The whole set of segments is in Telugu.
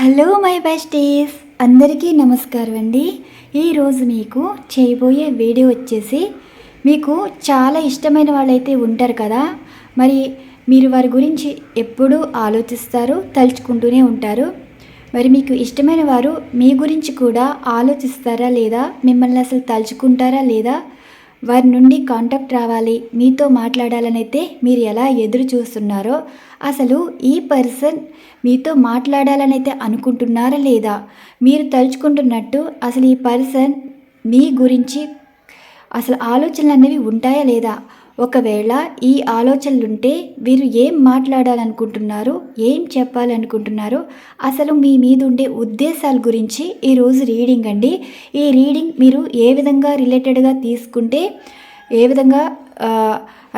Hello my besties. అందరికీ నమస్కారం అండి. ఈరోజు మీకు చేయబోయే వీడియో వచ్చేసి మీకు చాలా ఇష్టమైన వాళ్ళైతే ఉంటారు కదా మరి మీరు వారి గురించి ఎప్పుడూ ఆలోచిస్తారు తలుచుకుంటూనే ఉంటారు. మరి మీకు ఇష్టమైన వారు మీ గురించి కూడా ఆలోచిస్తారా లేదా మిమ్మల్ని అసలు తలుచుకుంటారా లేదా వారి నుండి కాంటాక్ట్ రావాలి. మీతో మాట్లాడాలనైతే మీరు ఎలా ఎదురు చూస్తున్నారో అసలు ఈ పర్సన్ మీతో మాట్లాడాలని అయితే అనుకుంటున్నారా లేదా? మీరు తలుచుకుంటున్నట్టు అసలు ఈ పర్సన్ మీ గురించి అసలు ఆలోచనలు అనేవి ఉంటాయా లేదా? ఒకవేళ ఈ ఆలోచనలుంటే వీరు ఏం మాట్లాడాలనుకుంటున్నారు ఏం చెప్పాలనుకుంటున్నారు అసలు మీ మీద ఉండే ఉద్దేశాల గురించి ఈరోజు రీడింగ్ అండి. ఈ రీడింగ్ మీరు ఏ విధంగా రిలేటెడ్గా తీసుకుంటే ఏ విధంగా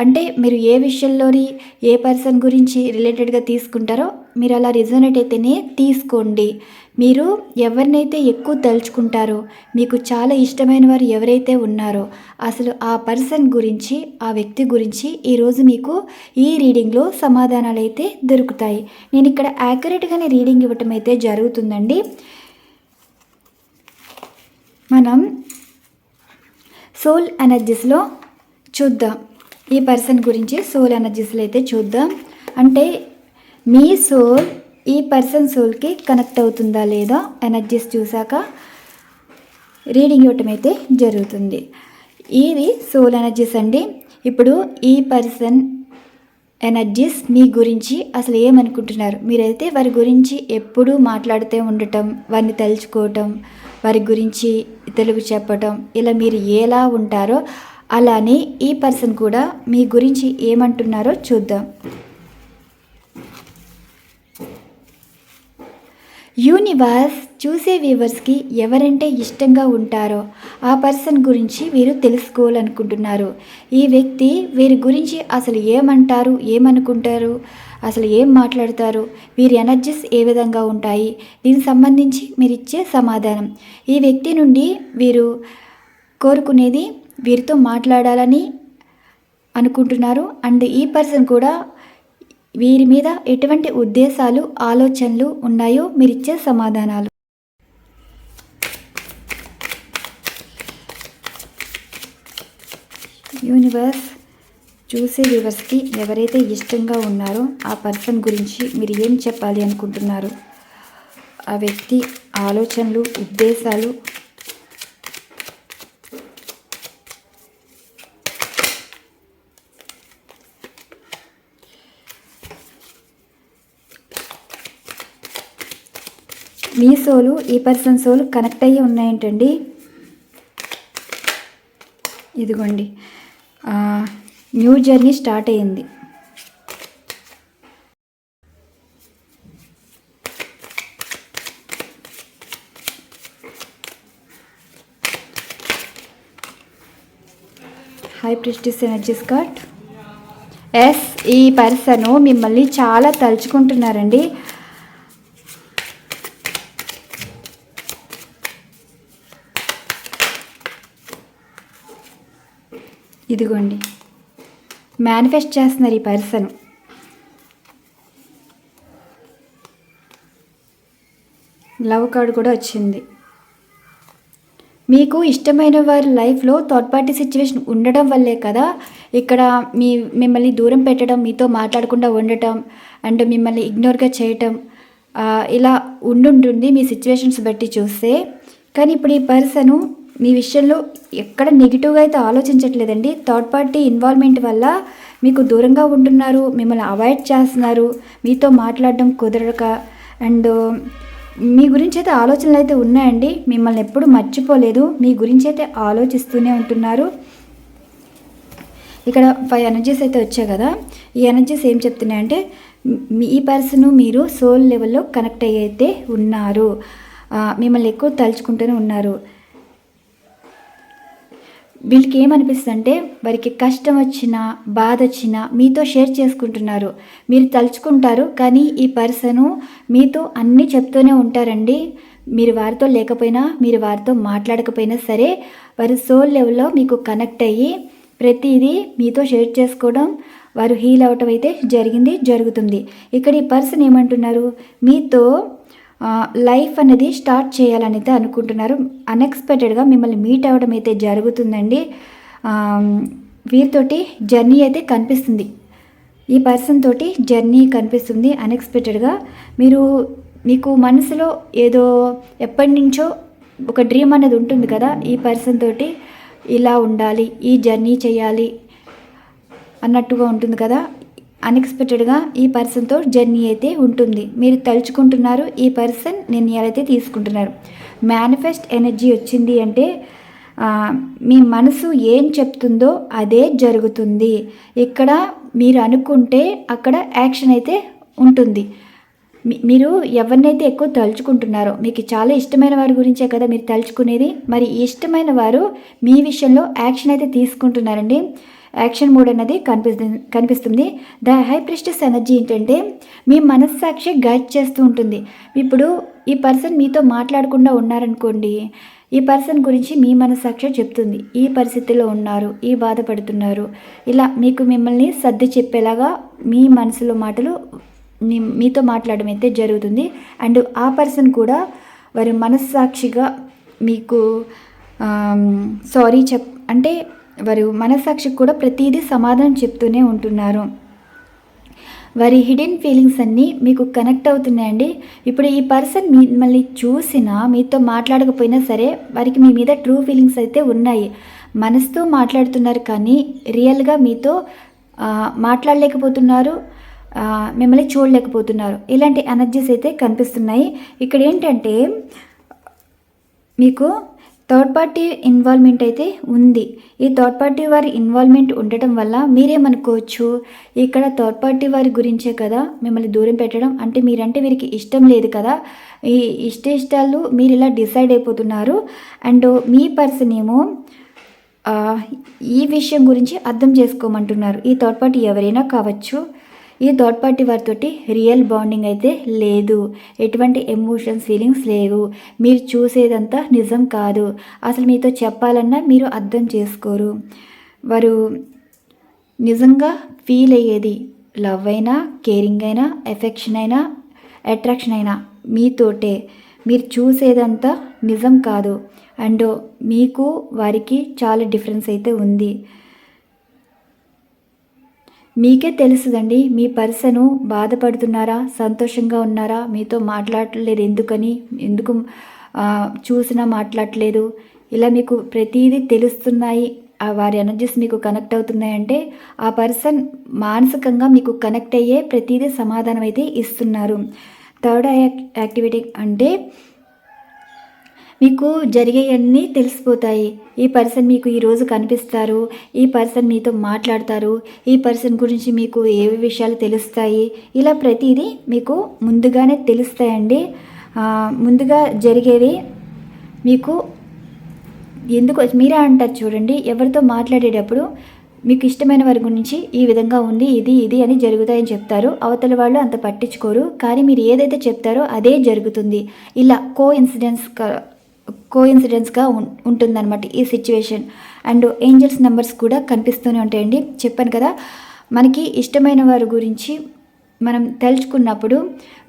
అంటే మీరు ఏ విషయంలోని ఏ పర్సన్ గురించి రిలేటెడ్గా తీసుకుంటారో మీరు అలా రిజనేట్ అయితేనే తీసుకోండి. మీరు ఎవరినైతే ఎక్కువ తలుచుకుంటారో మీకు చాలా ఇష్టమైన వారు ఎవరైతే ఉన్నారో అసలు ఆ పర్సన్ గురించి ఆ వ్యక్తి గురించి ఈరోజు మీకు ఈ రీడింగ్లో సమాధానాలు అయితే దొరుకుతాయి. నేను ఇక్కడ యాక్యురేట్గానే రీడింగ్ ఇవ్వటం అయితే జరుగుతుందండి. మనం సోల్ ఎనర్జీస్లో చూద్దాం. ఈ పర్సన్ గురించి సోల్ ఎనర్జీస్లో అయితే చూద్దాం. అంటే మీ సోల్ ఈ పర్సన్ సోల్కి కనెక్ట్ అవుతుందా లేదా ఎనర్జీస్ చూశాక రీడింగ్ ఇవ్వటం అయితే జరుగుతుంది. ఇది సోల్ ఎనర్జీస్ అండి. ఇప్పుడు ఈ పర్సన్ ఎనర్జీస్ మీ గురించి అసలు ఏమనుకుంటున్నారు? మీరైతే వారి గురించి ఎప్పుడూ మాట్లాడుతూ ఉండటం వారిని తలుచుకోవటం వారి గురించి తెలుగు చెప్పటం ఇలా మీరు ఎలా ఉంటారో అలానే ఈ పర్సన్ కూడా మీ గురించి ఏమంటున్నారో చూద్దాం. యూనివర్స్ చూసే వ్యూవర్స్కి ఎవరంటే ఇష్టంగా ఉంటారో ఆ పర్సన్ గురించి వీరు తెలుసుకోవాలనుకుంటున్నారు. ఈ వ్యక్తి వీరి గురించి అసలు ఏమంటారు ఏమనుకుంటారు అసలు ఏం మాట్లాడతారు వీరి ఎనర్జీస్ ఏ విధంగా ఉంటాయి దీనికి సంబంధించి మీరు ఇచ్చే సమాధానం. ఈ వ్యక్తి నుండి వీరు కోరుకునేది వీరితో మాట్లాడాలని అనుకుంటున్నారు. అండ్ ఈ పర్సన్ కూడా వీరి మీద ఎటువంటి ఉద్దేశాలు ఆలోచనలు ఉన్నాయో మీరిచ్చే సమాధానాలు. యూనివర్స్ చూసే వ్యూవర్స్కి ఎవరైతే ఇష్టంగా ఉన్నారో ఆ పర్సన్ గురించి మీరు ఏం చెప్పాలి అనుకుంటున్నారు? ఆ వ్యక్తి ఆలోచనలు ఉద్దేశాలు మీ సోలు ఈ పర్సన్ సోలు కనెక్ట్ అయ్యి ఉన్నాయంటండి. ఇదిగోండి. న్యూ జర్నీ స్టార్ట్ అయ్యింది. High priestess energies card S ఈ పర్సన్ మిమ్మల్ని చాలా తలుచుకుంటున్నారండి. ఇదిగోండి. మేనిఫెస్ట్ చేస్తున్నారు ఈ పర్సన్. లవ్ కార్డ్ కూడా వచ్చింది. మీకు ఇష్టమైన వారి లైఫ్లో థర్డ్ పార్టీ సిచ్యువేషన్ ఉండడం వల్లే కదా ఇక్కడ మీ మిమ్మల్ని దూరం పెట్టడం మీతో మాట్లాడకుండా ఉండటం అండ్ మిమ్మల్ని ఇగ్నోర్గా చేయటం ఇలా ఉండుంటుంది మీ సిచ్యువేషన్స్ బట్టి చూస్తే. కానీ ఇప్పుడు ఈ పర్సను మీ విషయంలో ఎక్కడ నెగిటివ్గా అయితే ఆలోచించట్లేదండి. థర్డ్ పార్టీ ఇన్వాల్వ్మెంట్ వల్ల మీకు దూరంగా ఉంటున్నారు మిమ్మల్ని అవాయిడ్ చేస్తున్నారు మీతో మాట్లాడడం కుదరక అండ్ మీ గురించి అయితే ఆలోచనలు అయితే ఉన్నాయండి. మిమ్మల్ని ఎప్పుడు మర్చిపోలేదు. మీ గురించి అయితే ఆలోచిస్తూనే ఉంటున్నారు. ఇక్కడ ఫైవ్ ఎనర్జీస్ అయితే వచ్చాయి కదా. ఈ ఎనర్జీస్ ఏం చెప్తున్నాయంటే మీ ఈ పర్సన్ మీరు సోల్ లెవెల్లో కనెక్ట్ అయ్యైతే అయితే ఉన్నారు. మిమ్మల్ని ఎక్కువ తలుచుకుంటూనే ఉన్నారు. వీళ్ళకి ఏమనిపిస్తుంది అంటే వారికి కష్టం వచ్చినా బాధ వచ్చినా మీతో షేర్ చేసుకుంటున్నారు. మీరు తలుచుకుంటారు కానీ ఈ పర్సను మీతో అన్నీ చెప్తూనే ఉంటారండి. మీరు వారితో లేకపోయినా మీరు వారితో మాట్లాడకపోయినా సరే వారి సోల్ లెవెల్లో మీకు కనెక్ట్ అయ్యి ప్రతిదీ మీతో షేర్ చేసుకోవడం వారు హీల్ అవటం అయితే జరిగింది జరుగుతుంది. ఇక్కడ ఈ పర్సన్ ఏమంటున్నారు? మీతో లైఫ్ అనేది స్టార్ట్ చేయాలని అయితే అనుకుంటున్నారు. అన్ఎక్స్పెక్టెడ్గా మిమ్మల్ని మీట్ అవ్వడం అయితే జరుగుతుందండి. వీరితోటి జర్నీ అయితే కనిపిస్తుంది. ఈ పర్సన్ తోటి జర్నీ కనిపిస్తుంది అన్ఎక్స్పెక్టెడ్గా మీరు మీకు మనసులో ఏదో ఎప్పటి నుంచో ఒక డ్రీమ్ అనేది ఉంటుంది కదా ఈ పర్సన్ తోటి ఇలా ఉండాలి ఈ జర్నీ చేయాలి అన్నట్టుగా ఉంటుంది కదా. అన్ఎక్స్పెక్టెడ్గా ఈ పర్సన్తో జర్నీ అయితే ఉంటుంది. మీరు తలుచుకుంటున్నారు ఈ పర్సన్ నిర్ణయాలు అయితే తీసుకుంటున్నారు. మేనిఫెస్ట్ ఎనర్జీ వచ్చింది అంటే మీ మనసు ఏం చెప్తుందో అదే జరుగుతుంది. ఇక్కడ మీరు అనుకుంటే అక్కడ యాక్షన్ అయితే ఉంటుంది. మీరు ఎవరినైతే ఎక్కువ తలుచుకుంటున్నారో మీకు చాలా ఇష్టమైన వారి గురించే కదా మీరు తలుచుకునేది. మరి ఇష్టమైన వారు మీ విషయంలో యాక్షన్ అయితే తీసుకుంటున్నారండి. యాక్షన్ మూడ్ అన్నది కనిపిస్తుంది కనిపిస్తుంది. ద హై ప్రెస్టస్ ఎనర్జీ ఏంటంటే మీ మనస్సాక్షి గైడ్ చేస్తూ ఉంటుంది. ఇప్పుడు ఈ పర్సన్ మీతో మాట్లాడకుండా ఉన్నారనుకోండి ఈ పర్సన్ గురించి మీ మనస్సాక్షి చెప్తుంది. ఈ పరిస్థితిలో ఉన్నారు ఈ బాధపడుతున్నారు. ఇలా మీకు మిమ్మల్ని సర్ది చెప్పేలాగా మీ మనసులో మాటలు మీతో మాట్లాడడం అయితే జరుగుతుంది. అండ్ ఆ పర్సన్ కూడా వారి మనస్సాక్షిగా మీకు సారీ చెప్ అంటే వారు మనసాక్షికి కూడా ప్రతిదీ సమాధానం చెప్తూనే ఉంటున్నారు. వారి హిడెన్ ఫీలింగ్స్ అన్నీ మీకు కనెక్ట్ అవుతున్నాయండి. ఇప్పుడు ఈ పర్సన్ మిమ్మల్ని చూసినా మీతో మాట్లాడకపోయినా సరే వారికి మీ మీద ట్రూ ఫీలింగ్స్ అయితే ఉన్నాయి. మనసుతో మాట్లాడుతున్నారు కానీ రియల్గా మీతో మాట్లాడలేకపోతున్నారు మిమ్మల్ని చూడలేకపోతున్నారు. ఇలాంటి ఎనర్జీస్ అయితే కనిపిస్తున్నాయి. ఇక్కడ ఏంటంటే మీకు థర్డ్ పార్టీ ఇన్వాల్వ్మెంట్ అయితే ఉంది. ఈ థర్డ్ పార్టీ వారి ఇన్వాల్వ్మెంట్ ఉండటం వల్ల మీరేమనుకోవచ్చు? ఇక్కడ థర్డ్ పార్టీ వారి గురించే కదా మిమ్మల్ని దూరం పెట్టడం. అంటే మీరంటే వీరికి ఇష్టం లేదు కదా. ఈ ఇష్ట ఇష్టాలు మీరు ఇలా డిసైడ్ అయిపోతున్నారు. అండ్ మీ పర్సన్ ఏమో ఈ విషయం గురించి అర్థం చేసుకోమంటున్నారు. ఈ థర్డ్ పార్టీ ఎవరైనా కావచ్చు. ఈ థర్డ్ పార్టీ వారితోటి రియల్ బాండింగ్ అయితే లేదు. ఎటువంటి ఎమోషన్స్ ఫీలింగ్స్ లేవు. మీరు చూసేదంతా నిజం కాదు. అసలు మీతో చెప్పాలన్నా మీరు అర్థం చేసుకోరు. వారు నిజంగా ఫీల్ అయ్యేది లవ్ అయినా కేరింగ్ అయినా ఎఫెక్షన్ అయినా అట్రాక్షన్ అయినా మీతోటే. మీరు చూసేదంతా నిజం కాదు. అండ్ మీకు వారికి చాలా డిఫరెన్స్ అయితే ఉంది. మీకే తెలుసుదండి. మీ పర్సను బాధపడుతున్నారా? సంతోషంగా ఉన్నారా? మీతో మాట్లాడలేదు ఎందుకని? ఎందుకు చూసినా మాట్లాడలేదు. ఇలా మీకు ప్రతిదీ తెలుస్తున్నాయి. ఆ వారి ఎనర్జీస్ మీకు కనెక్ట్ అవుతున్నాయంటే ఆ పర్సన్ మానసికంగా మీకు కనెక్ట్ అయ్యే ప్రతిదీ సమాధానం అయితే ఇస్తున్నారు. థర్డ్ యాక్టివిటీ అంటే మీకు జరిగేవన్నీ తెలిసిపోతాయి. ఈ పర్సన్ మీకు ఈరోజు కనిపిస్తారు. ఈ పర్సన్ మీతో మాట్లాడతారు. ఈ పర్సన్ గురించి మీకు ఏ విషయాలు తెలుస్తాయి? ఇలా ప్రతిదీ మీకు ముందుగానే తెలుస్తాయండి. ముందుగా జరిగేవి మీకు ఎందుకు మీరే అంటారు చూడండి. ఎవరితో మాట్లాడేటప్పుడు మీకు ఇష్టమైన వారి గురించి ఈ విధంగా ఉంది ఇది ఇది అని జరుగుతాయని చెప్తారు. అవతల వాళ్ళు అంత పట్టించుకోరు. కానీ మీరు ఏదైతే చెప్తారో అదే జరుగుతుంది. ఇలా కో ఇన్సిడెన్స్ కోఇన్సిడెన్స్గా ఉం ఉంటుందన్నమాట ఈ సిచ్యువేషన్ అండ్ ఏంజల్స్ నెంబర్స్ కూడా కనిపిస్తూనే ఉంటాయండి. చెప్పాను కదా మనకి ఇష్టమైన వారి గురించి మనం తలుచుకున్నప్పుడు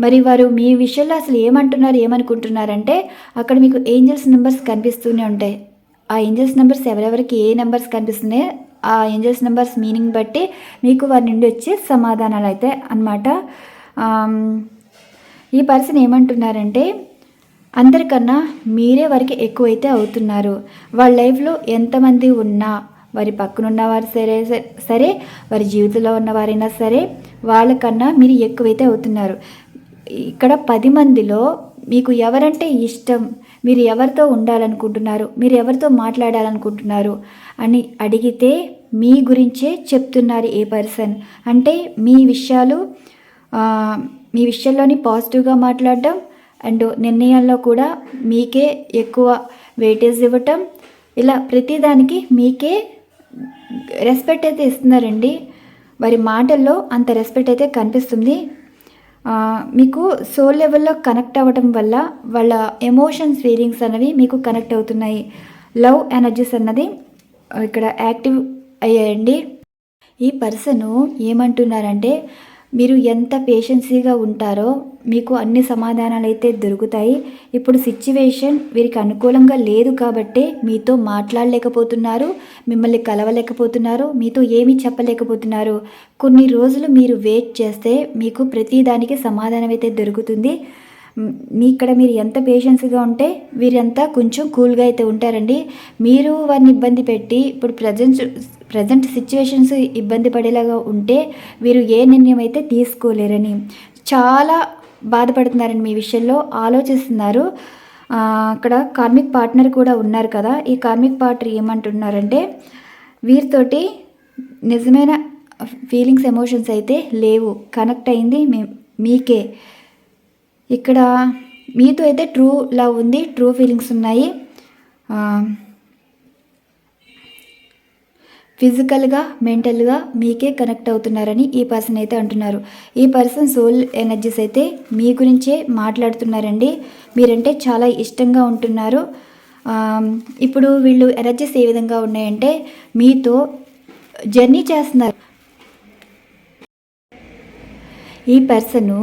మరి వారు మీ విషయంలో అసలు ఏమంటున్నారు ఏమనుకుంటున్నారంటే అక్కడ మీకు ఏంజల్స్ నెంబర్స్ కనిపిస్తూనే ఉంటాయి. ఆ ఏంజల్స్ నెంబర్స్ ఎవరెవరికి ఏ నెంబర్స్ కనిపిస్తున్నాయి ఆ ఏంజల్స్ నెంబర్స్ మీనింగ్ బట్టి మీకు వారి నుండి వచ్చే సమాధానాలు అయితే అనమాట ఈ పర్సన్ ఏమంటున్నారంటే అందరికన్నా మీరే వారికి ఎక్కువైతే అవుతున్నారు. వాళ్ళ లైఫ్లో ఎంతమంది ఉన్నా వారి పక్కన ఉన్నవారు సరే సరే వారి జీవితంలో ఉన్నవారైనా సరే వాళ్ళకన్నా మీరు ఎక్కువైతే అవుతున్నారు. ఇక్కడ పది మందిలో మీకు ఎవరంటే ఇష్టం మీరు ఎవరితో ఉండాలనుకుంటున్నారు మీరు ఎవరితో మాట్లాడాలనుకుంటున్నారు అని అడిగితే మీ గురించే చెప్తున్నారు ఏ పర్సన్. అంటే మీ విషయాలు మీ విషయంలోని పాజిటివ్గా మాట్లాడడం అండ్ నిర్ణయాల్లో కూడా మీకే ఎక్కువ వెయిటేజ్ ఇవ్వటం. ఇలా ప్రతిదానికి మీకే రెస్పెక్ట్ అయితే ఇస్తున్నారండి. వారి మాటల్లో అంత రెస్పెక్ట్ అయితే కనిపిస్తుంది. మీకు సోల్ లెవెల్లో కనెక్ట్ అవ్వటం వల్ల వాళ్ళ ఎమోషన్స్ ఫీలింగ్స్ అనేవి మీకు కనెక్ట్ అవుతున్నాయి. లవ్ ఎనర్జీస్ అన్నది ఇక్కడ యాక్టివ్ అయ్యాయండి. ఈ పర్సన్ ఏమంటున్నారంటే మీరు ఎంత పేషెన్సీగా ఉంటారో మీకు అన్ని సమాధానాలు అయితే దొరుకుతాయి. ఇప్పుడు సిచ్యువేషన్ వీరికి అనుకూలంగా లేదు కాబట్టే మీతో మాట్లాడలేకపోతున్నారు మిమ్మల్ని కలవలేకపోతున్నారు మీతో ఏమీ చెప్పలేకపోతున్నారు. కొన్ని రోజులు మీరు వెయిట్ చేస్తే మీకు ప్రతిదానికి సమాధానం అయితే దొరుకుతుంది. మీ ఇక్కడ మీరు ఎంత పేషెన్స్గా ఉంటే వీరంతా కొంచెం కూల్గా అయితే ఉంటారండి. మీరు వారిని ఇబ్బంది పెట్టి ఇప్పుడు ప్రజెంట్ ప్రజెంట్ సిచ్యువేషన్స్ ఇబ్బంది పడేలాగా ఉంటే వీరు ఏ నిర్ణయం అయితే తీసుకోలేరని చాలా బాధపడుతున్నారండి మీ విషయంలో ఆలోచిస్తున్నారు. అక్కడ కార్మిక్ పార్ట్నర్ కూడా ఉన్నారు కదా ఈ కార్మిక్ పార్ట్నర్ ఏమంటున్నారంటే వీరితోటి నిజమైన ఫీలింగ్స్ ఎమోషన్స్ అయితే లేవు. కనెక్ట్ అయింది మీ మీకే. ఇక్కడ మీతో అయితే ట్రూ లవ్ ఉంది ట్రూ ఫీలింగ్స్ ఉన్నాయి. ఫిజికల్గా మెంటల్గా మీకే కనెక్ట్ అవుతున్నారని ఈ పర్సన్ అయితే అంటున్నారు. ఈ పర్సన్ సోల్ ఎనర్జీస్ అయితే మీ గురించే మాట్లాడుతున్నారండి. మీరంటే చాలా ఇష్టంగా ఉంటున్నారు. ఇప్పుడు వీళ్ళు ఎనర్జీస్ ఏ విధంగా ఉన్నాయంటే మీతో జర్నీ చేస్తున్నారు. ఈ పర్సను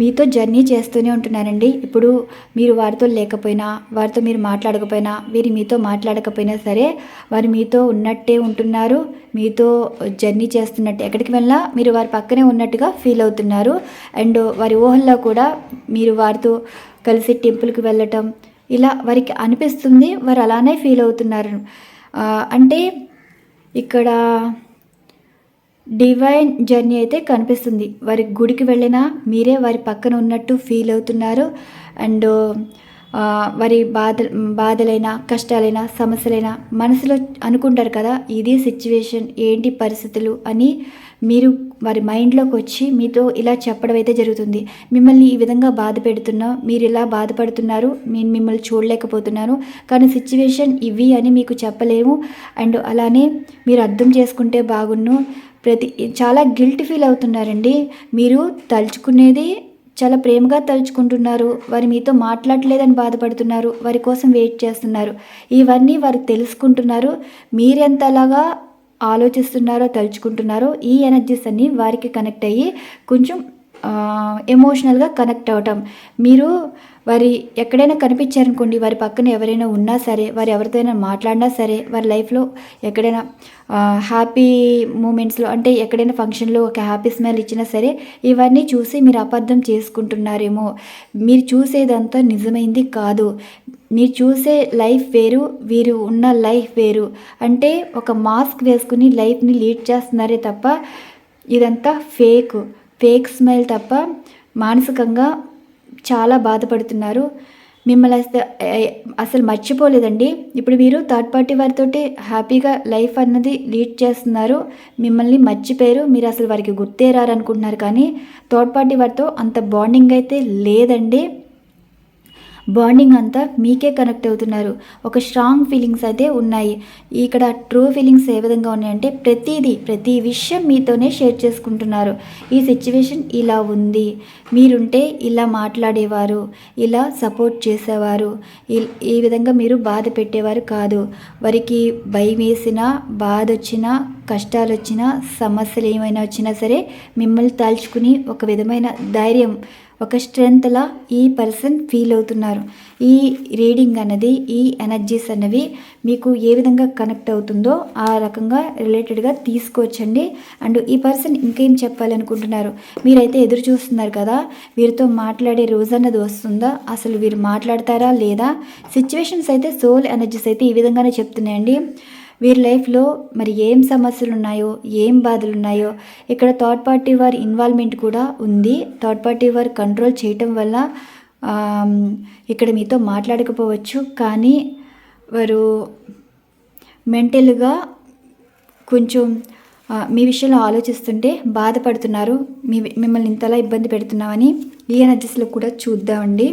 మీతో జర్నీ చేస్తూనే ఉంటున్నారండి ఇప్పుడు మీరు వారితో లేకపోయినా వారితో మీరు మాట్లాడకపోయినా వీరు మీతో మాట్లాడకపోయినా సరే వారు మీతో ఉన్నట్టే ఉంటున్నారు. మీతో జర్నీ చేస్తున్నట్టు ఎక్కడికి వెళ్ళినా మీరు వారి పక్కనే ఉన్నట్టుగా ఫీల్ అవుతున్నారు. అండ్ వారి ఊహల్లో కూడా మీరు వారితో కలిసి టెంపుల్కి వెళ్ళటం ఇలా వారికి అనిపిస్తుంది. వారు అలానే ఫీల్ అవుతున్నారు. అంటే ఇక్కడ డివైన్ జర్నీ అయితే కనిపిస్తుంది. వారి గుడికి వెళ్ళినా మీరే వారి పక్కన ఉన్నట్టు ఫీల్ అవుతున్నారు. అండ్ వారి బాధ బాధలైనా కష్టాలైనా సమస్యలైనా మనసులో అనుకుంటారు కదా ఇది సిచ్యువేషన్ ఏంటి పరిస్థితులు అని మీరు వారి మైండ్లోకి వచ్చి మీతో ఇలా చెప్పడం అయితే జరుగుతుంది. మిమ్మల్ని ఈ విధంగా బాధ పెడుతున్నా మీరు ఇలా బాధపడుతున్నారు నేను మిమ్మల్ని చూడలేకపోతున్నాను కానీ సిచ్యువేషన్ ఇవి అని మీకు చెప్పలేము. అండ్ అలానే మీరు అర్థం చేసుకుంటే బాగున్ను. ప్రతి చాలా గిల్ట్ ఫీల్ అవుతున్నారండి. మీరు తలుచుకునేది చాలా ప్రేమగా తలుచుకుంటున్నారు. వారి మీతో మాట్లాడలేదని బాధపడుతున్నారు. వారి కోసం వెయిట్ చేస్తున్నారు. ఇవన్నీ వారు తెలుసుకుంటున్నారు. మీరెంతలాగా ఆలోచిస్తున్నారో తలుచుకుంటున్నారో ఈ ఎనర్జీస్ అన్నీ వారికి కనెక్ట్ అయ్యి కొంచెం ఎమోషనల్గా కనెక్ట్ అవటం. మీరు వారి ఎక్కడైనా కనిపించారనుకోండి వారి పక్కన ఎవరైనా ఉన్నా సరే వారు ఎవరితోనైనా మాట్లాడినా సరే వారి లైఫ్లో ఎక్కడైనా హ్యాపీ మూమెంట్స్లో అంటే ఎక్కడైనా ఫంక్షన్లో ఒక హ్యాపీ స్మెల్ ఇచ్చినా సరే ఇవన్నీ చూసి మీరు అబద్ధం చేసుకుంటున్నారేమో. మీరు చూసేదంతా నిజమైంది కాదు. మీరు చూసే లైఫ్ వేరు వీరు ఉన్న లైఫ్ వేరు. అంటే ఒక మాస్క్ వేసుకుని లైఫ్ని లీడ్ చేస్తున్నారే తప్ప ఇదంతా ఫేక్ ఫేక్ స్మైల్ తప్ప మానసికంగా చాలా బాధపడుతున్నారు. మిమ్మల్ని అసలు అసలు మర్చిపోలేదండి. ఇప్పుడు మీరు థర్డ్ పార్టీ వారితోటి హ్యాపీగా లైఫ్ అన్నది లీడ్ చేస్తున్నారు. మిమ్మల్ని మర్చిపోయారు. మీరు అసలు వారికి గుర్తేరారనుకుంటున్నారు కానీ థర్డ్ పార్టీ వారితో అంత బాండింగ్ అయితే లేదండి. బాండింగ్ అంతా మీకే కనెక్ట్ అవుతున్నారు. ఒక స్ట్రాంగ్ ఫీలింగ్స్ అయితే ఉన్నాయి. ఇక్కడ ట్రూ ఫీలింగ్స్ ఏ విధంగా ఉన్నాయంటే ప్రతిదీ ప్రతి విషయం మీతోనే షేర్ చేసుకుంటున్నారు. ఈ సిచ్యువేషన్ ఇలా ఉంది. మీరుంటే ఇలా మాట్లాడేవారు ఇలా సపోర్ట్ చేసేవారు ఈ- ఈ విధంగా మీరు బాధ పెట్టేవారు కాదు. వారికి భయం వేసినా బాధ వచ్చినా కష్టాలు వచ్చినా సమస్యలు ఏమైనా వచ్చినా సరే మిమ్మల్ని తలుచుకుని ఒక విధమైన ధైర్యం ఒక స్ట్రెంగ్త్లా ఈ పర్సన్ ఫీల్ అవుతున్నారు. ఈ రీడింగ్ అన్నది ఈ ఎనర్జీస్ అన్నవి మీకు ఏ విధంగా కనెక్ట్ అవుతుందో ఆ రకంగా రిలేటెడ్గా తీసుకోవచ్చండి. అండ్ ఈ పర్సన్ ఇంకేం చెప్పాలనుకుంటున్నారు? మీరైతే ఎదురు చూస్తున్నారు కదా వీరితో మాట్లాడే రోజు అన్నది వస్తుందా? అసలు వీరు మాట్లాడతారా లేదా? సిచ్యువేషన్స్ అయితే సోల్ ఎనర్జీస్ అయితే ఈ విధంగానే చెప్తున్నాయండి. వీరి లైఫ్లో మరి ఏం సమస్యలు ఉన్నాయో ఏం బాధలు ఉన్నాయో ఇక్కడ థర్డ్ పార్టీ వారి ఇన్వాల్వ్మెంట్ కూడా ఉంది. థర్డ్ పార్టీ వారు కంట్రోల్ చేయటం వల్ల ఇక్కడ మీతో మాట్లాడకపోవచ్చు. కానీ వారు మెంటల్గా కొంచెం మీ విషయంలో ఆలోచిస్తుంటే బాధపడుతున్నారు. మీ మిమ్మల్ని ఇంతలా ఇబ్బంది పెడుతున్నామని ఈ ఎనర్జీస్లో కూడా చూద్దామండి.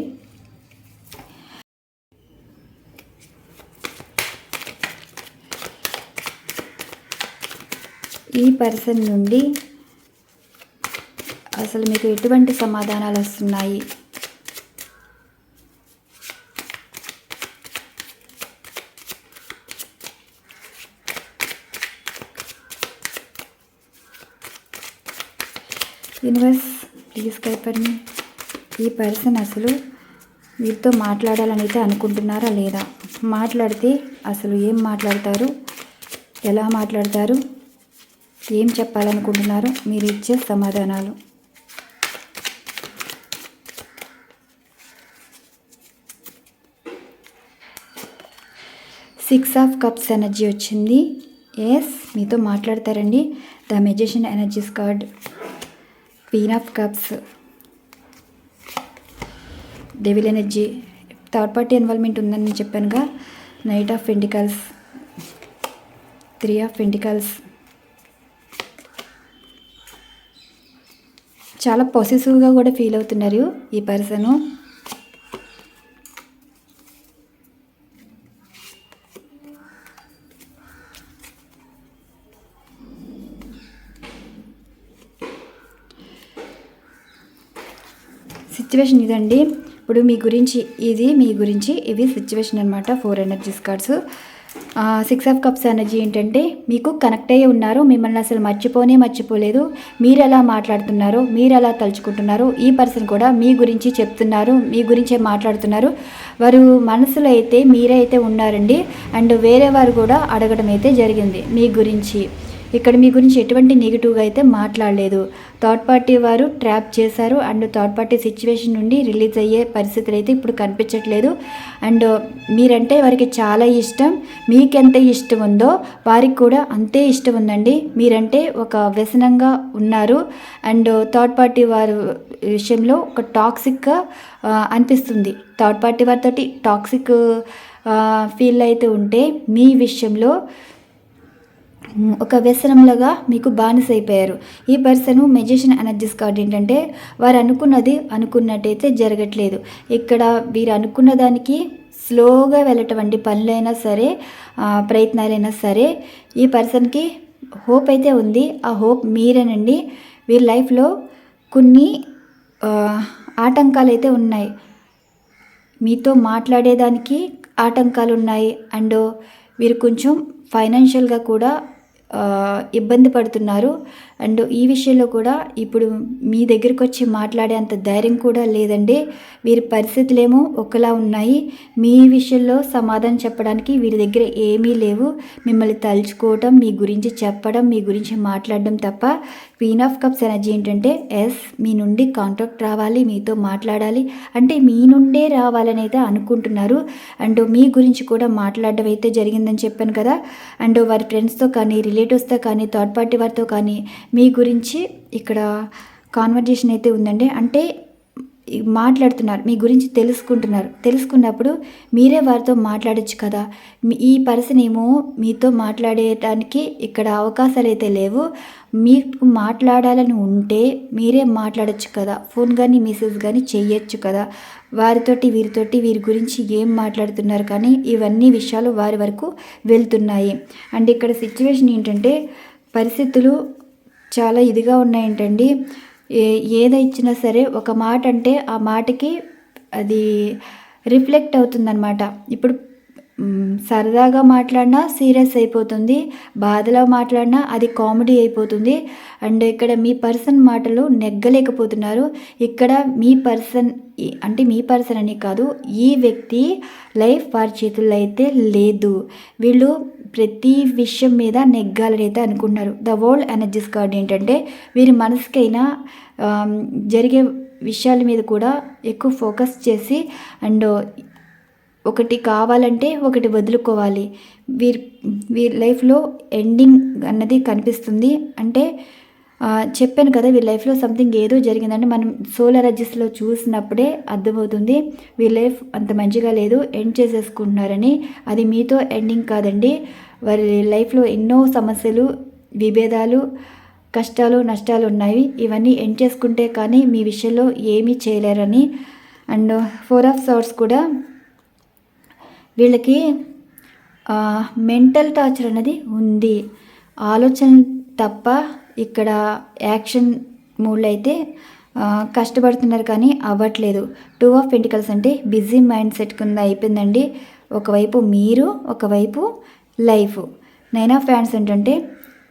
ఈ పర్సన్ నుండి అసలు మీకు ఎటువంటి సమాధానాలు వస్తున్నాయి? యూనివర్స్ ప్లీజ్ కైపర్ని ఈ పర్సన్ అసలు వీరితో మాట్లాడాలని అయితే అనుకుంటున్నారా లేదా? మాట్లాడితే అసలు ఏం మాట్లాడతారు? ఎలా మాట్లాడతారు? ఏం చెప్పాలనుకుంటున్నారు? మీరు ఇచ్చే సమాధానాలు. సిక్స్ ఆఫ్ కప్స్ ఎనర్జీ వచ్చింది. ఎస్ మీతో మాట్లాడతారండి. The magician energies card. Queen of cups. Devil energy. Third party involvement ఉందని నేను చెప్పానుగా. Knight of pentacles. Three of pentacles. చాలా పొసెసివ్గా కూడా ఫీల్ అవుతున్నారు ఈ పర్సను సిచ్యువేషన్ ఇదండి. ఇప్పుడు మీ గురించి ఇది మీ గురించి ఇవి సిచ్యువేషన్ అనమాట four energies cards six of cups energy ఏంటంటే మీకు కనెక్ట్ అయ్యి ఉన్నారు మిమ్మల్ని అసలు మర్చిపోనే మర్చిపోలేదు. మీరు ఎలా మాట్లాడుతున్నారు మీరు ఎలా తలుచుకుంటున్నారు ఈ పర్సన్ కూడా మీ గురించి చెప్తున్నారు మీ గురించే మాట్లాడుతున్నారు. వారు మనసులో అయితే మీరే అయితే ఉన్నారండి. అండ్ వేరే వారు కూడా అడగడం అయితే జరిగింది మీ గురించి. ఇక్కడ మీ గురించి ఎటువంటి నెగిటివ్గా అయితే మాట్లాడలేదు. థర్డ్ పార్టీ వారు ట్రాప్ చేశారు. అండ్ థర్డ్ పార్టీ సిచ్యువేషన్ నుండి రిలీజ్ అయ్యే పరిస్థితులు అయితే ఇప్పుడు కనిపించట్లేదు. అండ్ మీరంటే వారికి చాలా ఇష్టం. మీకెంత ఇష్టం ఉందో వారికి కూడా అంతే ఇష్టం ఉందండి. మీరంటే ఒక వ్యసనంగా ఉన్నారు. అండ్ థర్డ్ పార్టీ వారు విషయంలో ఒక టాక్సిక్గా అనిపిస్తుంది. థర్డ్ పార్టీ వారితో టాక్సిక్ ఫీల్ అయితే ఉంటే మీ విషయంలో ఒక వ్యసనంలాగా మీకు బానిస అయిపోయారు ఈ పర్సన్ మెజిషియన్ ఎనర్జీస్ కార్డ్ ఏంటంటే వారు అనుకున్నది అనుకున్నట్టయితే జరగట్లేదు. ఇక్కడ వీరు అనుకున్న దానికి స్లోగా వెళ్ళటం పనులైనా సరే ప్రయత్నాలైనా సరే ఈ పర్సన్కి హోప్ అయితే ఉంది. ఆ హోప్ మీరేనండి. వీరి లైఫ్లో కొన్ని ఆటంకాలు అయితే ఉన్నాయి. మీతో మాట్లాడేదానికి ఆటంకాలు ఉన్నాయి అండ్ వీరు కొంచెం ఫైనాన్షియల్గా కూడా ఇబ్బంది పడుతున్నారు. అండ్ ఈ విషయంలో కూడా ఇప్పుడు మీ దగ్గరికి వచ్చి మాట్లాడే అంత ధైర్యం కూడా లేదండి. వీరి పరిస్థితులేమో ఒకలా ఉన్నాయి. మీ విషయంలో సమాధానం చెప్పడానికి వీరి దగ్గర ఏమీ లేవు. మిమ్మల్ని తలుచుకోవటం మీ గురించి చెప్పడం మీ గురించి మాట్లాడడం తప్ప క్వీన్ ఆఫ్ కప్స్ ఎనర్జీ ఏంటంటే ఎస్ మీ నుండి కాంటాక్ట్ రావాలి మీతో మాట్లాడాలి. అంటే మీ నుండే రావాలని అయితే అనుకుంటున్నారు. అండ్ మీ గురించి కూడా మాట్లాడడం అయితే జరిగిందని చెప్పాను కదా. అండ్ వారి ఫ్రెండ్స్తో కానీ రిలేటివ్స్తో కానీ థర్డ్ పార్టీ వారితో కానీ మీ గురించి ఇక్కడ కాన్వర్జేషన్ అయితే ఉందండి. అంటే మాట్లాడుతున్నారు మీ గురించి తెలుసుకుంటున్నారు. తెలుసుకున్నప్పుడు మీరే వారితో మాట్లాడచ్చు కదా. ఈ పర్సన్ ఏమో మీతో మాట్లాడేటానికి ఇక్కడ అవకాశాలు అయితే లేవు. మీకు మాట్లాడాలని ఉంటే మీరే మాట్లాడచ్చు కదా. ఫోన్ కానీ మెసేజ్ కానీ చేయొచ్చు కదా. వారితోటి వీరితోటి వీరి గురించి ఏం మాట్లాడుతున్నారు కానీ ఇవన్నీ విషయాలు వారి వరకు వెళ్తున్నాయి. అండ్ ఇక్కడ సిచ్యువేషన్ ఏంటంటే పరిస్థితులు చాలా ఇదిగా ఉన్నాయంటండి. ఏ ఏదైచ్చినా సరే ఒక మాట అంటే ఆ మాటకి అది రిఫ్లెక్ట్ అవుతుందన్నమాట. ఇప్పుడు సరదాగా మాట్లాడినా సీరియస్ అయిపోతుంది. బాధలో మాట్లాడినా అది కామెడీ అయిపోతుంది. అండ్ ఇక్కడ మీ పర్సన్ మాటలు నెగ్గలేకపోతున్నారు. ఇక్కడ మీ పర్సన్ అంటే మీ పర్సన్ అని కాదు ఈ వ్యక్తి లైఫ్ వారి చేతుల్లో అయితే లేదు. వీళ్ళు ప్రతి విషయం మీద నెగ్గాలనైతే అనుకుంటున్నారు. ద వరల్డ్ ఎనర్జీస్ కార్డ్ ఏంటంటే వీరి మనసుకైనా జరిగే విషయాల మీద కూడా ఎక్కువ ఫోకస్ చేసి అండ్ ఒకటి కావాలంటే ఒకటి వదులుకోవాలి. వీరి వీరి లైఫ్లో ఎండింగ్ అన్నది కనిపిస్తుంది. అంటే చెప్పాను కదా వీళ్ళ లైఫ్లో సంథింగ్ ఏదో జరిగిందంటే మనం సోలార్ అడ్జస్ట్లో చూసినప్పుడే అర్థమవుతుంది వీళ్ళ లైఫ్ అంత మంచిగా లేదు ఎండ్ చేసేసుకుంటున్నారని. అది మీతో ఎండింగ్ కాదండి. వారి లైఫ్లో ఎన్నో సమస్యలు విభేదాలు కష్టాలు నష్టాలు ఉన్నాయి. ఇవన్నీ ఎండ్ చేసుకుంటే కానీ మీ విషయంలో ఏమీ చేయలేరని. అండ్ ఫోర్ ఆఫ్ సవర్స్ కూడా వీళ్ళకి మెంటల్ టార్చర్ అనేది ఉంది. ఆలోచన తప్ప ఇక్కడ యాక్షన్ మూడ్లో అయితే కష్టపడుతున్నారు కానీ అవ్వట్లేదు. టూ ఆఫ్ పెంటికల్స్ అంటే బిజీ మైండ్ సెట్ కింద అయిపోయిందండి. ఒకవైపు మీరు ఒకవైపు లైఫ్ నైన్ ఆఫ్ ఫ్యాన్స్ ఏంటంటే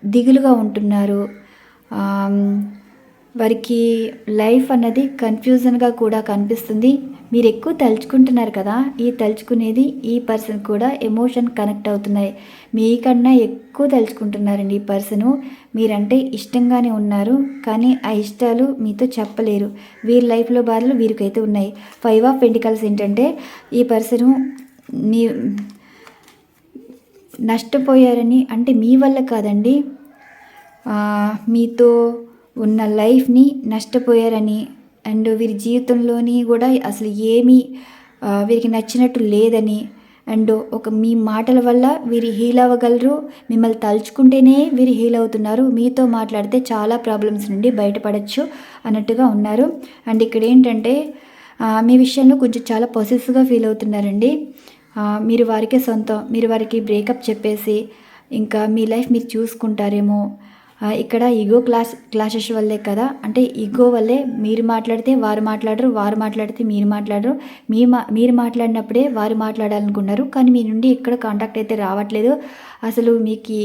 దిగులుగా ఉంటున్నారు. వారికి లైఫ్ అన్నది కన్ఫ్యూజన్గా కూడా కనిపిస్తుంది. మీరు ఎక్కువ తలుచుకుంటున్నారు కదా ఈ తలుచుకునేది ఈ పర్సన్ కూడా ఎమోషన్ కనెక్ట్ అవుతున్నాయి. మీకన్నా ఎక్కువ తలుచుకుంటున్నారండి ఈ పర్సను. మీరంటే ఇష్టంగానే ఉన్నారు కానీ ఆ ఇష్టాలు మీతో చెప్పలేరు. వీరి లైఫ్లో బాధలు వీరికైతే ఉన్నాయి. ఫైవ్ ఆఫ్ పెంటికల్స్ ఏంటంటే ఈ పర్సను మీ నష్టపోయారని అంటే మీ వల్ల కాదండి. మీతో ఉన్న లైఫ్ని నష్టపోయారని అండ్ వీరి జీవితంలోని కూడా అసలు ఏమీ వీరికి నచ్చినట్టు లేదని అండ్ ఒక మీ మాటల వల్ల వీరు హీల్ అవ్వగలరు. మిమ్మల్ని తలుచుకుంటేనే వీరు హీల్ అవుతున్నారు. మీతో మాట్లాడితే చాలా ప్రాబ్లమ్స్ నుండి బయటపడచ్చు అన్నట్టుగా ఉన్నారు. అండ్ ఇక్కడ ఏంటంటే మీ విషయంలో కొంచెం చాలా పొసెసివ్గా ఫీల్ అవుతున్నారండి. మీరు వారికే సొంతం మీరు వారికి బ్రేకప్ చెప్పేసి ఇంకా మీ లైఫ్ మీరు చూసుకుంటారేమో ఇక్కడ ఈగో క్లాస్ క్లాషెస్ వల్లే కదా? అంటే ఈగో వల్లే మీరు మాట్లాడితే వారు మాట్లాడరు వారు మాట్లాడితే మీరు మాట్లాడరు. మీ మా మీరు మాట్లాడినప్పుడే వారు మాట్లాడాలనుకున్నారు. కానీ మీ నుండి ఇక్కడ కాంటాక్ట్ అయితే రావట్లేదు. అసలు మీకు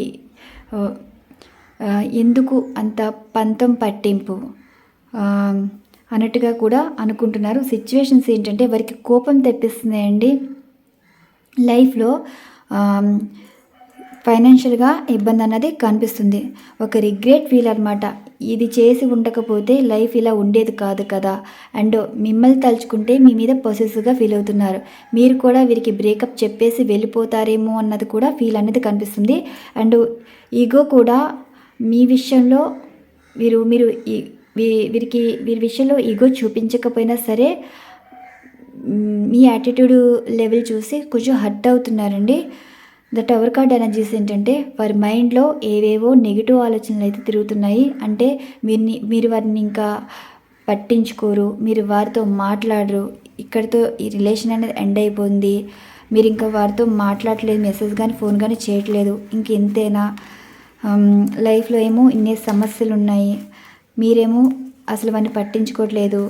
ఎందుకు అంత పంతం పట్టింపు? అన్నట్టుగా కూడా అనుకుంటున్నారు. సిచ్యువేషన్స్ ఏంటంటే వారికి కోపం తెప్పిస్తున్నాయండి. లైఫ్లో ఫైనాన్షియల్గా ఇబ్బంది అన్నది కనిపిస్తుంది. ఒక రిగ్రెట్ ఫీల్ అనమాట ఇది చేసి ఉండకపోతే లైఫ్ ఇలా ఉండేది కాదు కదా. అండ్ మిమ్మల్ని తలుచుకుంటే మీ మీద పొసెసివ్గా ఫీల్ అవుతున్నారు. మీరు కూడా వీరికి బ్రేకప్ చెప్పేసి వెళ్ళిపోతారేమో అన్నది కూడా ఫీల్ అనేది కనిపిస్తుంది. అండ్ ఈగో కూడా మీ విషయంలో వీరు మీరు ఈ- వీరికి వీరి విషయంలో ఈగో చూపించకపోయినా సరే మీ యాటిట్యూడ్ లెవెల్ చూసి కొంచెం హర్ట్ అవుతున్నారండి. ద టవర్ కార్డ్ ఎనర్జీస్ ఏంటంటే వారి మైండ్లో ఏవేవో నెగిటివ్ ఆలోచనలు అయితే తిరుగుతున్నాయి. అంటే మీరుని మీరు వారిని ఇంకా పట్టించుకోరు మీరు వారితో మాట్లాడరు. ఇక్కడితో ఈ రిలేషన్ అనేది ఎండ్ అయిపోయింది. మీరు ఇంకా వారితో మాట్లాడట్లేదు మెసేజ్ కానీ ఫోన్ కానీ చేయట్లేదు. ఇంక ఇంతేనా లైఫ్లో um, ఏమో ఇన్ని సమస్యలు ఉన్నాయి. మీరేమో అసలు వారిని పట్టించుకోవట్లేదు.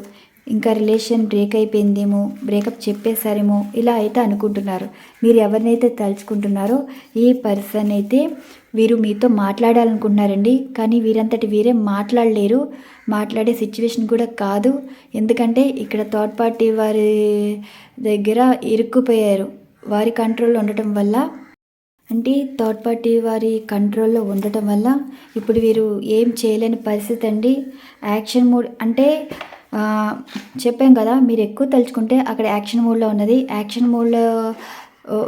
ఇంకా రిలేషన్ బ్రేక్ అయిపోయిందేమో బ్రేకప్ చెప్పేశారేమో ఇలా అయితే అనుకుంటున్నారు. మీరు ఎవరినైతే తలుచుకుంటున్నారో ఈ పర్సన్ అయితే వీరు మీతో మాట్లాడాలనుకుంటున్నారండి. కానీ వీరంతటి వీరే మాట్లాడలేరు. మాట్లాడే సిచ్యువేషన్ కూడా కాదు. ఎందుకంటే ఇక్కడ థర్డ్ పార్టీ వారి దగ్గర ఇరుక్కుపోయారు. వారి కంట్రోల్లో ఉండటం వల్ల అంటే థర్డ్ పార్టీ వారి కంట్రోల్లో ఉండటం వల్ల ఇప్పుడు వీరు ఏం చేయలేని పరిస్థితి అండి. యాక్షన్ మూడ్ అంటే చెప్పాం కదా మీరు ఎక్కువ తలుచుకుంటే అక్కడ యాక్షన్ మూడ్లో ఉన్నది. యాక్షన్ మూడ్లో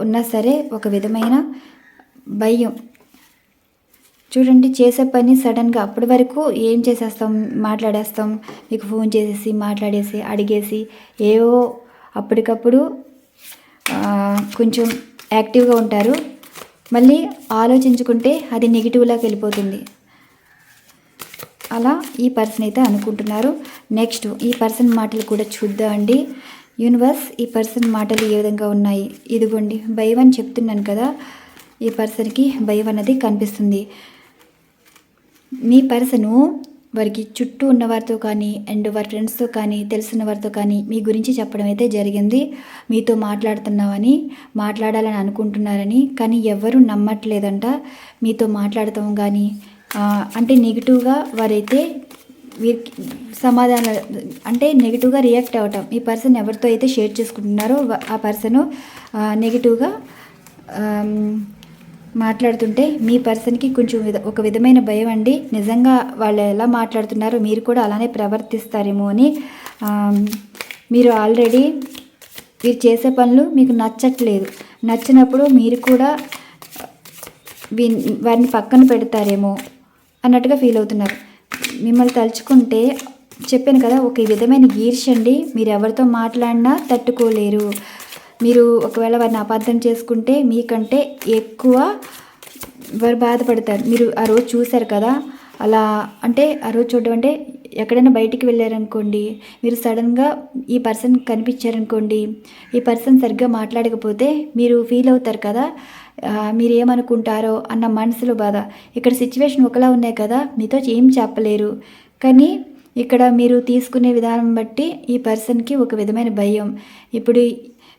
ఉన్నా సరే ఒక విధమైన భయం. చూడండి చేసే పని సడన్గా అప్పటి వరకు ఏం చేసేస్తాం? మాట్లాడేస్తాం. మీకు ఫోన్ చేసేసి మాట్లాడేసి అడిగేసి ఏవో అప్పటికప్పుడు కొంచెం యాక్టివ్గా ఉంటారు. మళ్ళీ ఆలోచించుకుంటే అది నెగిటివ్లోకి వెళ్ళిపోతుంది. అలా ఈ పర్సన్ అయితే అనుకుంటున్నారు. నెక్స్ట్ ఈ పర్సన్ మాటలు కూడా చూద్దామండి. యూనివర్స్ ఈ పర్సన్ మాటలు ఏ విధంగా ఉన్నాయి? ఇదిగోండి భయం అని చెప్తున్నాను కదా ఈ పర్సన్కి భయం అన్నది కనిపిస్తుంది. మీ పర్సను వారికి చుట్టూ ఉన్న వారితో కానీ అండ్ వారి ఫ్రెండ్స్తో కానీ తెలిసిన వారితో కానీ మీ గురించి చెప్పడం అయితే జరిగింది. మీతో మాట్లాడుతున్నామని మాట్లాడాలని అనుకుంటున్నారని కానీ ఎవరు నమ్మట్లేదంట. మీతో మాట్లాడతాం కానీ అంటే నెగిటివ్గా వారైతే వీరికి సమాధానం అంటే నెగిటివ్గా రియాక్ట్ అవ్వటం ఈ పర్సన్ ఎవరితో అయితే షేర్ చేసుకుంటున్నారో ఆ పర్సను నెగిటివ్గా మాట్లాడుతుంటే మీ పర్సన్కి కొంచెం విధ ఒక విధమైన భయం అండి. నిజంగా వాళ్ళు ఎలా మాట్లాడుతున్నారో మీరు కూడా అలానే ప్రవర్తిస్తారేమో అని మీరు ఆల్రెడీ మీరు చేసే పనులు మీకు నచ్చట్లేదు. నచ్చినప్పుడు మీరు కూడా వీ- వారిని పక్కన పెడతారేమో. అన్నట్టుగా ఫీల్ అవుతున్నారు. మిమ్మల్ని తలుచుకుంటే చెప్పాను కదా ఒక విధమైన ఈర్ష్య అండి. మీరు ఎవరితో మాట్లాడినా తట్టుకోలేరు. మీరు ఒకవేళ వారిని అపార్థం చేసుకుంటే మీకంటే ఎక్కువ వారు బాధపడతారు. మీరు ఆ రోజు చూశారు కదా అలా అంటే ఆ రోజు చూడడం అంటే ఎక్కడైనా బయటికి వెళ్ళారనుకోండి మీరు సడన్గా ఈ పర్సన్ కనిపించారనుకోండి ఈ పర్సన్ సరిగ్గా మాట్లాడకపోతే మీరు ఫీల్ అవుతారు కదా మీరు ఏమనుకుంటారో అన్న మనసులో బాధ. ఇక్కడ సిచ్యువేషన్ ఒకలా ఉన్నాయి కదా మీతో ఏం చెప్పలేరు. కానీ ఇక్కడ మీరు తీసుకునే విధానం బట్టి ఈ పర్సన్కి ఒక విధమైన భయం. ఇప్పుడు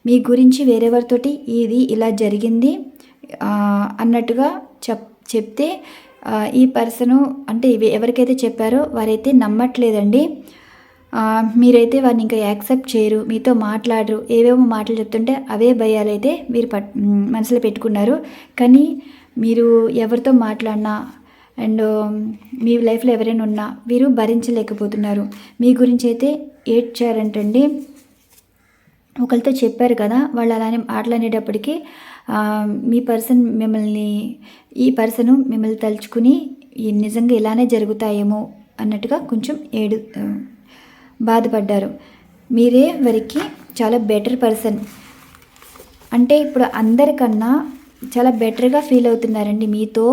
మీ గురించి వేరేవారితోటి ఇది ఇలా జరిగింది అన్నట్టుగా చెప్ చెప్తే ఈ పర్సను అంటే ఎవరికైతే చెప్పారో వారైతే నమ్మట్లేదండి. మీరైతే వారిని ఇంకా యాక్సెప్ట్ చేయరు మీతో మాట్లాడరు ఏవేమో మాటలు చెప్తుంటే అవే భయాలు అయితే మీరు పట్ మనసులో పెట్టుకున్నారు. కానీ మీరు ఎవరితో మాట్లాడినా అండ్ మీ లైఫ్లో ఎవరైనా ఉన్నా వీరు భరించలేకపోతున్నారు. మీ గురించి అయితే ఏడ్చారంటండి. ఒకరితో చెప్పారు కదా వాళ్ళు అలానే మాట్లాడేటప్పటికీ మీ పర్సన్ మిమ్మల్ని ఈ పర్సను మిమ్మల్ని తలుచుకుని నిజంగా ఇలానే జరుగుతాయేమో అన్నట్టుగా కొంచెం ఏడు బాధపడ్డారు. మీరే వారికి చాలా బెటర్ పర్సన్ అంటే ఇప్పుడు అందరికన్నా చాలా బెటర్గా ఫీల్ అవుతున్నారండి మీతో.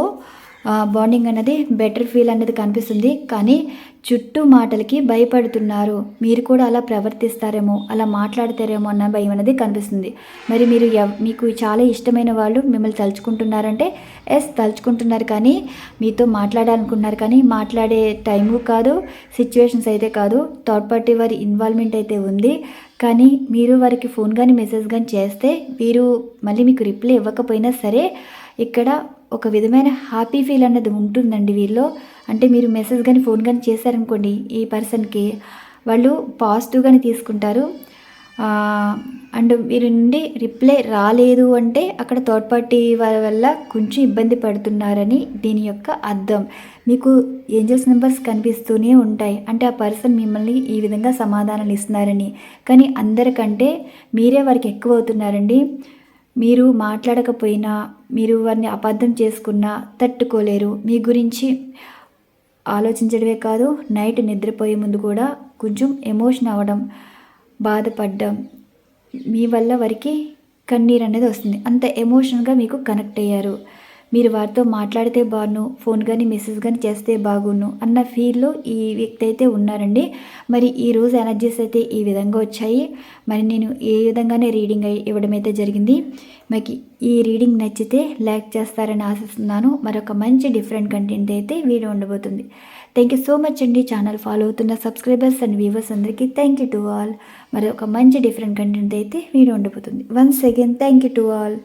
బాండింగ్ అనేది బెటర్ ఫీల్ అనేది కనిపిస్తుంది. కానీ చుట్టూ మాటలకి భయపడుతున్నారు. మీరు కూడా అలా ప్రవర్తిస్తారేమో అలా మాట్లాడతారేమో అన్న భయం అనేది కనిపిస్తుంది. మరి మీరు ఎవ్- మీకు చాలా ఇష్టమైన వాళ్ళు మిమ్మల్ని తలుచుకుంటున్నారంటే ఎస్ తలుచుకుంటున్నారు కానీ మీతో మాట్లాడాలనుకుంటున్నారు కానీ మాట్లాడే టైము కాదు సిచ్యువేషన్స్ అయితే కాదు థర్డ్ పార్టీ వారి ఇన్వాల్వ్మెంట్ అయితే ఉంది. కానీ మీరు వారికి ఫోన్ కానీ మెసేజ్ కానీ చేస్తే వీరు మళ్ళీ మీకు రిప్లై ఇవ్వకపోయినా సరే ఇక్కడ ఒక విధమైన హ్యాపీ ఫీల్ అన్నది ఉంటుందండి వీళ్ళు అంటే మీరు మెసేజ్ కానీ ఫోన్ కానీ చేశారనుకోండి ఈ పర్సన్కి వాళ్ళు పాజిటివ్గానే తీసుకుంటారు. అండ్ మీరు నుండి రిప్లై రాలేదు అంటే అక్కడ థర్డ్ పార్టీ వారి వల్ల కొంచెం ఇబ్బంది పడుతున్నారని దీని యొక్క అర్థం. మీకు ఏంజల్స్ నెంబర్స్ కనిపిస్తూనే ఉంటాయి. అంటే ఆ పర్సన్ మిమ్మల్ని ఈ విధంగా సమాధానాలు ఇస్తున్నారని. కానీ అందరికంటే మీరే వారికి ఎక్కువ అవుతున్నారండి. మీరు మాట్లాడకపోయినా మీరు వారిని అబద్ధం చేసుకున్నా తట్టుకోలేరు. మీ గురించి ఆలోచించడమే కాదు నైట్ నిద్రపోయే ముందు కూడా కొంచెం ఎమోషన్ అవ్వడం బాధపడ్డం మీ వల్ల వారికి కన్నీరు అనేది వస్తుంది. అంత ఎమోషన్గా మీకు కనెక్ట్ అయ్యారు. మీరు వారితో మాట్లాడితే బాగును ఫోన్ కానీ మెసేజ్ కానీ చేస్తే బాగును అన్న ఫీల్లో ఈ వ్యక్తి అయితే ఉన్నారండి. మరి ఈ రోజు ఎనర్జీస్ అయితే ఈ విధంగా వచ్చాయి. మరి నేను ఏ విధంగానే రీడింగ్ అయి ఇవ్వడం అయితే జరిగింది. మీకు ఈ రీడింగ్ నచ్చితే లైక్ చేస్తారని ఆశిస్తున్నాను. మరొక మంచి డిఫరెంట్ కంటెంట్ అయితే వీడియో ఉండబోతుంది. థ్యాంక్ యూ సో మచ్ అండి. ఛానల్ ఫాలో అవుతున్న సబ్స్క్రైబర్స్ అండ్ వ్యూవర్స్ అందరికీ థ్యాంక్ యూ టు ఆల్ మరొక మంచి డిఫరెంట్ కంటెంట్ అయితే వీడియో ఉండబోతుంది. Once again thank you to all